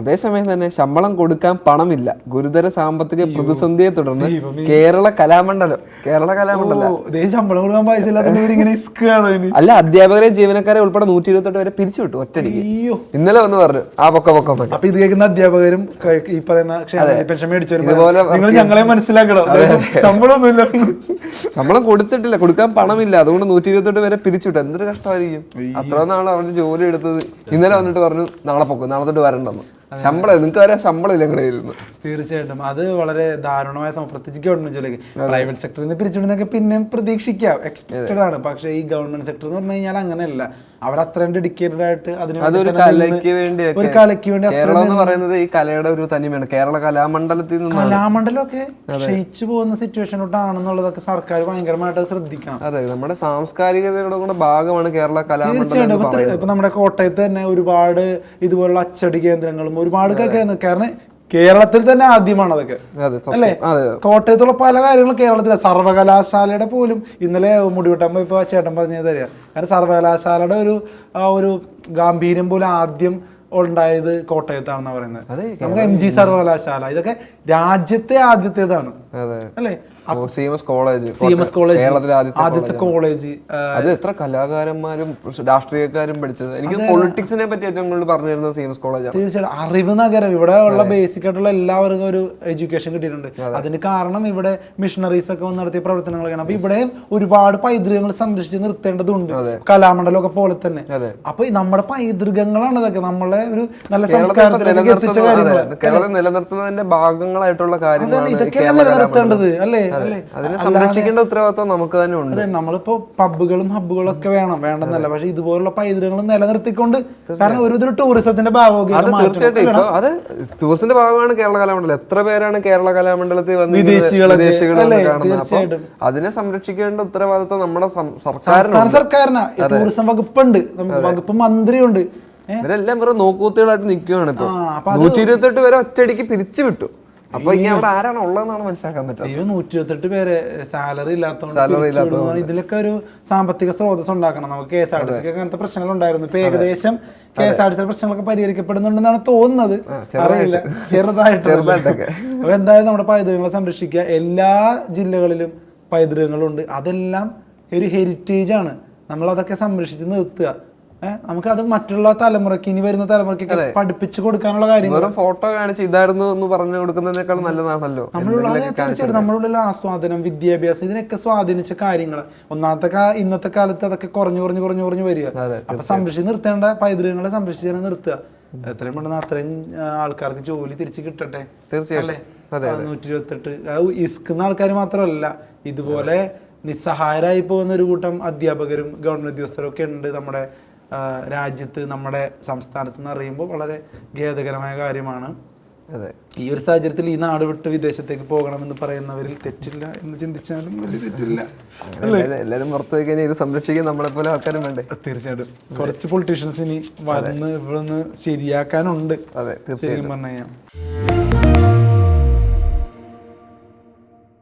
അതേസമയം തന്നെ ശമ്പളം കൊടുക്കാൻ പണമില്ല. ഗുരുതര സാമ്പത്തിക പ്രതിസന്ധിയെ തുടർന്ന് കേരള കലാമണ്ഡലം കേരള കലാമണ്ഡലം. അല്ല അധ്യാപകരെ ജീവനക്കാരെ ഉൾപ്പെടെ നൂറ്റി ഇരുപത്തെട്ട് വരെ പിരിച്ചുവിട്ടു ഒറ്റടിക്ക് ഇന്നലെ വന്ന് പറഞ്ഞു ആ പൊക്ക പൊക്ക പൊക്ക. അപ്പൊ ഇത് കേൾക്കുന്ന അധ്യാപകരും ഈ പറയുന്ന പെൻഷൻ മേടിച്ചവരും ഞങ്ങളെ മനസ്സിലാക്കണം. ശമ്പളമൊന്നുമില്ല. ശമ്പളം കൊടുത്തിട്ടില്ല കൊടുക്കാൻ പണമില്ല. അതുകൊണ്ട് നൂറ്റി ഇരുപത്തെട്ട് വരെ പിരിച്ചുവിട്ടു എന്തൊരു കഷ്ടമായിരിക്കും. അത്ര നാളെ അവരുടെ ജോലി എടുത്തത്. ഇന്നലെ വന്നിട്ട് പറഞ്ഞു നാളെ പൊക്കും നാളെ തൊട്ട് വരണ്ടെന്ന്. ശമ്പളം നിങ്ങൾക്ക് വരെ ശമ്പളം ഇല്ല ഞങ്ങളുടെ കയ്യിൽ തീർച്ചയായിട്ടും. അത് വളരെ ദാരുണമായ സംഭവം പ്രത്യേകിച്ച് ഗവൺമെന്റ് ജോലിക്ക് പ്രൈവറ്റ് സെക്ടറിൽ നിന്ന് പിരിച്ചുവിടുന്നൊക്കെ പിന്നെ പ്രതീക്ഷിക്കാം. എക്സ്പെക്റ്റഡ് ആണ്. പക്ഷേ ഈ ഗവൺമെന്റ് സെക്ടർ എന്ന് പറഞ്ഞു കഴിഞ്ഞാൽ അങ്ങനെയല്ല. അവർ അത്രയും ഡെഡിക്കേറ്റഡ് ആയിട്ട് അതിന് അതൊരു കലയ്ക്ക് വേണ്ടി ഒരു കലയ്ക്ക് വേണ്ടി കേരളം എന്ന് പറയുന്നത് ഈ കലയുടെ ഒരു തനിമയാണ്. കേരള കലാമണ്ഡലത്തിൽ നിന്ന് കലാമണ്ഡലമൊക്കെ ക്ഷയിച്ചു പോകുന്ന സിറ്റുവേഷനിലോട്ടാണെന്നുള്ളതൊക്കെ സർക്കാർ ഭയങ്കരമായിട്ട് ശ്രദ്ധിക്കണം. അതെ നമ്മുടെ സാംസ്കാരികതയുടെ കൂടെ ഭാഗമാണ് കേരള കലാമണ്ഡലം ഇപ്പൊ നമ്മുടെ കോട്ടയത്ത് തന്നെ ഒരുപാട് ഇതുപോലുള്ള അച്ചടി കേന്ദ്രങ്ങളും ഒരുപാട് കാരണം കേരളത്തിൽ തന്നെ ആദ്യമാണ് അതൊക്കെ. അതെ അല്ലേ? കോട്ടയത്തുള്ള പല കാര്യങ്ങളും കേരളത്തിലെ. സർവകലാശാലയുടെ പോലും ഇന്നലെ മുടിവെട്ടാൻ ഇപ്പൊ ചേട്ടൻ പറഞ്ഞു തരിക കാരണം സർവകലാശാലയുടെ ഒരു ഒരു ഗാംഭീര്യം പോലും ആദ്യം ഉണ്ടായത് കോട്ടയത്താണെന്ന് പറയുന്നത്. നമുക്ക് എം ജി സർവകലാശാല ഇതൊക്കെ രാജ്യത്തെ ആദ്യത്തേതാണ്. അല്ലേ? C M S college C M S college ആദ്യത്തെ കോളേജ് അത് എത്ര കലാകാരന്മാരും രാഷ്ട്രീയക്കാരും പഠിച്ചത്. എനിക്ക് പൊളിറ്റിക്സിനെ പറ്റി ഏറ്റവും കൂടുതൽ പറഞ്ഞിരുന്നത് സി എം എസ് കോളേജ് തീർച്ചയായിട്ടും. അറിവ് നഗരം. ഇവിടെ ഉള്ള ബേസിക് ആയിട്ടുള്ള എല്ലാവർക്കും ഒരു എഡ്യൂക്കേഷൻ കിട്ടിയിട്ടുണ്ട്. അതിന് കാരണം ഇവിടെ മിഷണറീസ് ഒക്കെ വന്ന് നടത്തിയ പ്രവർത്തനങ്ങളൊക്കെയാണ്. അപ്പൊ ഇവിടെയും ഒരുപാട് പൈതൃകങ്ങൾ സംരക്ഷിച്ച് നിർത്തേണ്ടതുണ്ട്. കലാമണ്ഡലം ഒക്കെ പോലെ തന്നെ. അപ്പൊ നമ്മുടെ പൈതൃകങ്ങളാണ് ഇതൊക്കെ. നമ്മളെ ഒരു നല്ല സംസ്കാരത്തിലേക്ക് എത്തിച്ച കാര്യങ്ങൾ കേരളം നിലനിർത്തുന്നതിന്റെ ഭാഗങ്ങളായിട്ടുള്ള കാര്യങ്ങളാണ് ഇതൊക്കെയാണ് നിലനിർത്തേണ്ടത് അല്ലേ? അല്ലേ? അതിനെ സംരക്ഷിക്കേണ്ട ഉത്തരവാദിത്വം നമുക്ക് തന്നെ ഉണ്ട്. നമ്മളിപ്പോ പബ്ബുകളും ഹബ്ബുകളും ഒക്കെ വേണം വേണ്ടെന്നല്ല. പക്ഷെ ഇതുപോലുള്ള പൈതൃകങ്ങൾ നിലനിർത്തിക്കൊണ്ട് കാരണം ഒരു ഇതൊരു ടൂറിസത്തിന്റെ ഭാഗമൊക്കെ അത് തീർച്ചയായിട്ടും. ഇപ്പൊ അത് ടൂറിസ്റ്റിന്റെ ഭാഗമാണ് കേരള കലാമണ്ഡലം. എത്ര പേരാണ് കേരള കലാമണ്ഡലത്തിൽ വന്ന് കാണുന്നത്? അപ്പൊ അതിനെ സംരക്ഷിക്കേണ്ട ഉത്തരവാദിത്വം നമ്മുടെ സർക്കാരിന്. സർക്കാരിനാ ടൂറിസം വകുപ്പുണ്ട്. നമുക്ക് വകുപ്പ് മന്ത്രിയുണ്ട്. ഇവരെല്ലാം വെറും നോക്കൂത്തുകളായിട്ട് നിൽക്കുകയാണ് ഇപ്പൊ. നൂറ്റി ഇരുപത്തെട്ട് പേരെ ഒറ്റയടിക്ക് പിരിച്ചു വിട്ടു. അപ്പൊ ഇനി അവിടെ ആരാണ് ഉള്ളതെന്നാണ് മനസ്സിലാക്കാൻ പറ്റുന്നത് ദൈവം നൂറ്റി ഇരുപത്തെട്ട് പേര് സാലറി ഇല്ലാത്തതുകൊണ്ട്. ഇതിലൊക്കെ ഒരു സാമ്പത്തിക സ്രോതസ് ഉണ്ടാക്കണം. നമുക്ക് കെ എസ് ആർ ടി സിക്ക് അങ്ങനത്തെ പ്രശ്നങ്ങൾ ഉണ്ടായിരുന്നു. ഇപ്പൊ ഏകദേശം K S R T C പ്രശ്നങ്ങളൊക്കെ പരിഹരിക്കപ്പെടുന്നുണ്ടെന്നാണ് തോന്നുന്നത്. അറിയില്ല. ചെറുതായിട്ട്. അപ്പൊ എന്തായാലും നമ്മുടെ പൈതൃകങ്ങളെ സംരക്ഷിക്കുക. എല്ലാ ജില്ലകളിലും പൈതൃകങ്ങളുണ്ട്. അതെല്ലാം ഒരു ഹെറിറ്റേജ് ആണ്. നമ്മൾ അതൊക്കെ സംരക്ഷിച്ച് നിർത്തുക. ഏഹ് നമുക്ക് അത് മറ്റുള്ള തലമുറയ്ക്ക് ഇനി വരുന്ന തലമുറയ്ക്ക് പഠിപ്പിച്ചു കൊടുക്കാനുള്ള കാര്യം ഫോട്ടോ കാണിച്ച് ഇതായിരുന്നു എന്ന് പറഞ്ഞു കൊടുക്കുന്നതിനേക്കാൾ നല്ലതാണല്ലോ നമ്മളുള്ള തീർച്ചയായിട്ടും നമ്മളുള്ള ആസ്വാദനം വിദ്യാഭ്യാസം ഇതിനൊക്കെ സ്വാധീനിച്ച കാര്യങ്ങൾ. ഒന്നാമത്തെ ഇന്നത്തെ കാലത്ത് അതൊക്കെ കുറഞ്ഞു കുറഞ്ഞു കുറഞ്ഞു കുറഞ്ഞു വരിക. അപ്പൊ സംരക്ഷിച്ച് നിർത്തേണ്ട പൈതൃകങ്ങളെ സംരക്ഷിച്ച് തന്നെ നിർത്തുക. എത്രയും പെട്ടെന്ന് അത്രയും ആൾക്കാർക്ക് ജോലി തിരിച്ചു കിട്ടട്ടെ. തീർച്ചയായിട്ടും. നൂറ്റി ഇരുപത്തെട്ട് ഇസ്ക്കുന്ന ആൾക്കാർ മാത്രമല്ല ഇതുപോലെ നിസ്സഹായരായി പോകുന്ന ഒരു കൂട്ടം അധ്യാപകരും ഗവൺമെന്റ് ഉദ്യോഗസ്ഥരും ഒക്കെ ഉണ്ട് നമ്മുടെ രാജ്യത്ത് നമ്മുടെ സംസ്ഥാനത്ത് എന്ന് പറയുമ്പോൾ വളരെ ഖേദകരമായ കാര്യമാണ്. അതെ. ഈ ഒരു സാഹചര്യത്തിൽ ഈ നാട് വിട്ട് വിദേശത്തേക്ക് പോകണമെന്ന് പറയുന്നവരിൽ തെറ്റില്ല എന്ന് ചിന്തിച്ചാലും വലിയ തെറ്റില്ല. എല്ലാവരും- പുറത്തു ഇത് സംരക്ഷിക്കാൻ നമ്മളെ പോലെ ആൾക്കാരും വേണ്ടേ? തീർച്ചയായിട്ടും. കുറച്ച് പൊളിറ്റീഷ്യൻസ് ഇനി വന്ന് ഇവിടെ നിന്ന് ശരിയാക്കാനുണ്ട്. അതെ തീർച്ചയായും പറഞ്ഞു കഴിഞ്ഞാൽ.